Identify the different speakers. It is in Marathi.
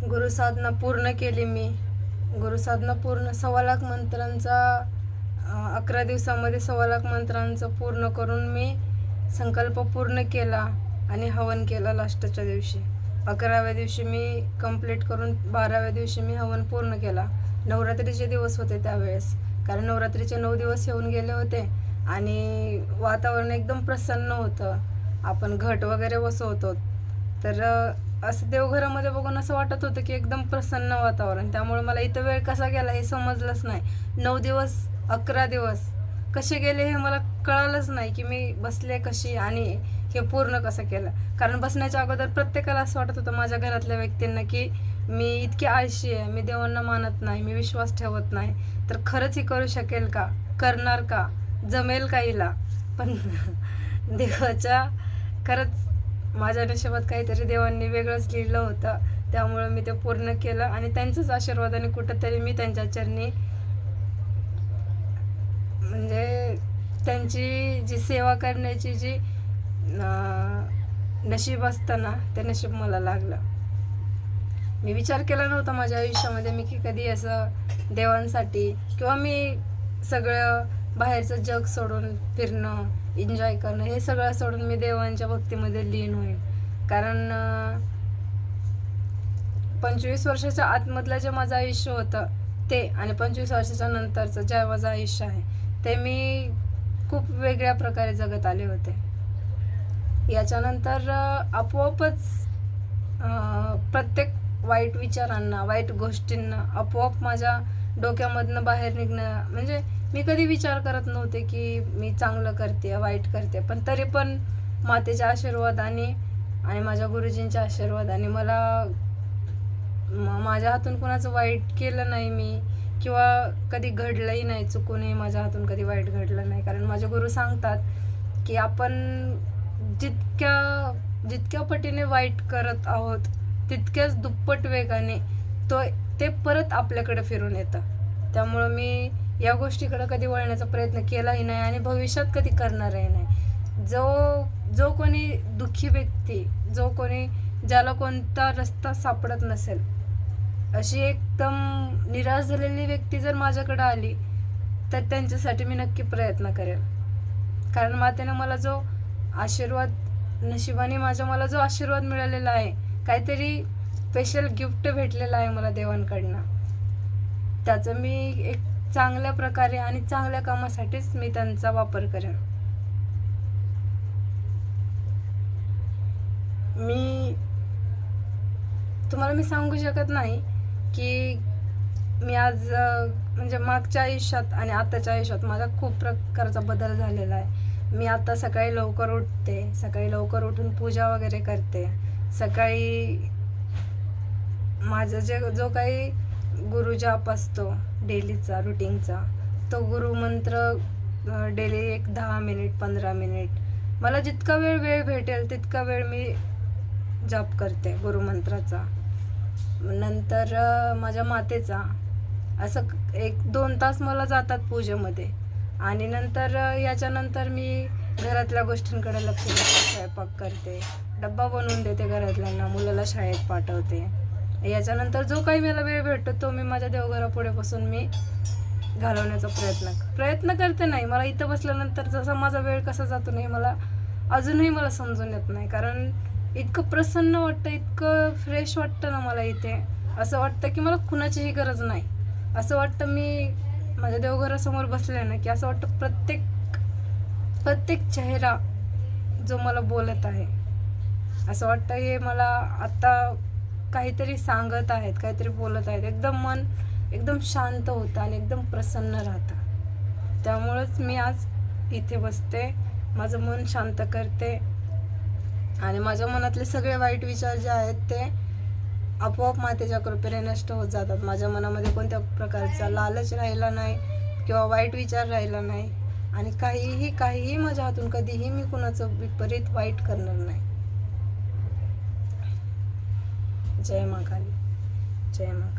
Speaker 1: गुरुसाधना पूर्ण केली मी. गुरुसाधना पूर्ण सव्वा लाख मंत्रांचा अकरा दिवसामध्ये सव्वा लाख मंत्रांचं पूर्ण करून मी संकल्प पूर्ण केला आणि हवन केला लास्टच्या दिवशी. अकराव्या दिवशी मी कंप्लीट करून बाराव्या दिवशी मी हवन पूर्ण केला. नवरात्रीचे दिवस होते त्यावेळेस. कारण नवरात्रीचे नऊ दिवस येऊन गेले होते आणि वातावरण एकदम प्रसन्न होतं. आपण घट वगैरे बसवतो. तर असं देवघरामध्ये बघून असं वाटत होतं की एकदम प्रसन्न वातावरण. त्यामुळे मला इथं वेळ कसा गेला हे समजलंच नाही. नऊ दिवस अकरा दिवस. कसे गेले हे मला कळालंच नाही की मी बसले कशी आणि हे पूर्ण कसं केलं. कारण बसण्याच्या अगोदर प्रत्येकाला असं वाटत होतं माझ्या घरातल्या व्यक्तींना की मी इतकी आळशी आहे मी देवांना मानत नाही मी विश्वास ठेवत नाही. तर खरंच ही करू शकेल का? करणार का? जमेल का हिला? पण देवाच्या खरंच माझ्या नशिबात काहीतरी देवांनी वेगळंच लिहिलं होतं. त्यामुळं मी ते पूर्ण केलं आणि त्यांच्याच आशीर्वादाने कुठंतरी मी त्यांच्या चरणी म्हणजे त्यांची जी सेवा करण्याची जी नशीब असतं ना ते नशीब मला लागलं. मी विचार केला नव्हता माझ्या आयुष्यामध्ये मी की कधी असं देवांसाठी किंवा मी सगळं बाहेरचं जग सोडून फिरणं एन्जॉय करणं हे सगळं सोडून मी देवांच्या भक्तीमध्ये लीन होईल कारण पंचवीस वर्षाच्या आतमधलं जे माझं आयुष्य होतं ते आणि पंचवीस वर्षाच्या नंतरचं जे माझं आयुष्य आहे ते मी खूप वेगळ्या प्रकारे जगत आले होते. याच्यानंतर आपोआपच प्रत्येक वाईट विचारांना वाईट गोष्टींना आपोआप माझ्या डोक्यामधनं बाहेर निघणं म्हणजे मी कधी विचार करत नव्हते की मी चांगलं करते वाईट करते पण तरी पण मातेच्या आशीर्वादाने आणि माझ्या गुरुजींच्या आशीर्वादाने मला माझ्या हातून कोणाचं वाईट केलं नाही मी किंवा कधी घडलंही नाही चुकूनही माझ्या हातून कधी वाईट घडलं नाही. कारण माझे गुरु सांगतात की आपण जितक्या जितक्या पटीने वाईट करत आहोत तितक्याच दुप्पट वेगाने तो ते परत आपल्याकडे फिरून येतं. त्यामुळं मी या गोष्टीकडं कधी वळण्याचा प्रयत्न केलाही नाही आणि भविष्यात कधी करणारही नाही. जो जो कोणी दुःखी व्यक्ती जो कोणी ज्याला कोणता रस्ता सापडत नसेल अशी एकदम निराश झालेली व्यक्ती जर माझ्याकडे आली तर त्यांच्यासाठी मी नक्की प्रयत्न करेल. कारण मातेनं मला जो आशीर्वाद नशिबाने माझ्या मला जो आशीर्वाद मिळालेला आहे काहीतरी स्पेशल गिफ्ट भेटलेलं आहे मला देवांकडनं. त्याचं मी एक चांगल्या प्रकारे आणि चांगल्या कामासाठीच मी त्यांचा वापर करेन. मी तुम्हाला मी सांगू शकत नाही की मी आज म्हणजे मागच्या आयुष्यात आणि आताच्या आयुष्यात माझा खूप प्रकारचा बदल झालेला आहे. मी आता सकाळी लवकर उठते सकाळी लवकर उठून पूजा वगैरे करते सकाळी माझं जे जो काही गुरुजाप असतो डेलीचा रुटीनचा तो गुरुमंत्र डेली एक दहा मिनिट पंधरा मिनिट. मला जितका वेळ वेळ भेटेल तितका वेळ मी जाप करते गुरुमंत्राचा नंतर माझ्या मातेचा. असं एक दोन तास मला जातात पूजेमध्ये. आणि नंतर याच्यानंतर मी घरातल्या गोष्टींकडे लक्ष देते स्वयंपाक करते डब्बा बनवून देते घरातल्यांना मुलाला शाळेत पाठवते. याच्यानंतर जो काही मला वेळ भेटतो तो मी माझ्या देवघरापुढे बसून मी घालवण्याचा प्रयत्न प्रयत्न करते नाही. मला इथं बसल्यानंतर जसा माझा वेळ कसा जातो नाही मला अजूनही मला समजून येत नाही. कारण इतकं प्रसन्न वाटतं इतकं फ्रेश वाटतं ना मला इथे. असं वाटतं की मला कुणाचीही गरज नाही. असं वाटतं मी माझ्या देवघरासमोर बसले ना की असं वाटतं प्रत्येक प्रत्येक चेहरा जो मला बोलत आहे. असं वाटतं हे मला आत्ता काहीतरी सांगत आहेत काहीतरी बोलत आहेत. एकदम मन एकदम शांत होतं आणि एकदम प्रसन्न राहतं. त्यामुळंच मी आज इथे बसते माझं मन शांत करते आणि माझ्या मनातले सगळे वाईट विचार जे आहेत ते आपोआप मातेच्या कृपेने नष्ट होत जातात. माझ्या मनामध्ये कोणत्या प्रकारचा लालच राहिला नाही किंवा वाईट विचार राहिला नाही आणि काहीही काहीही माझ्या हातून कधीही मी कुणाचं विपरीत वाईट करणार नाही. जय मा काली जय मा काली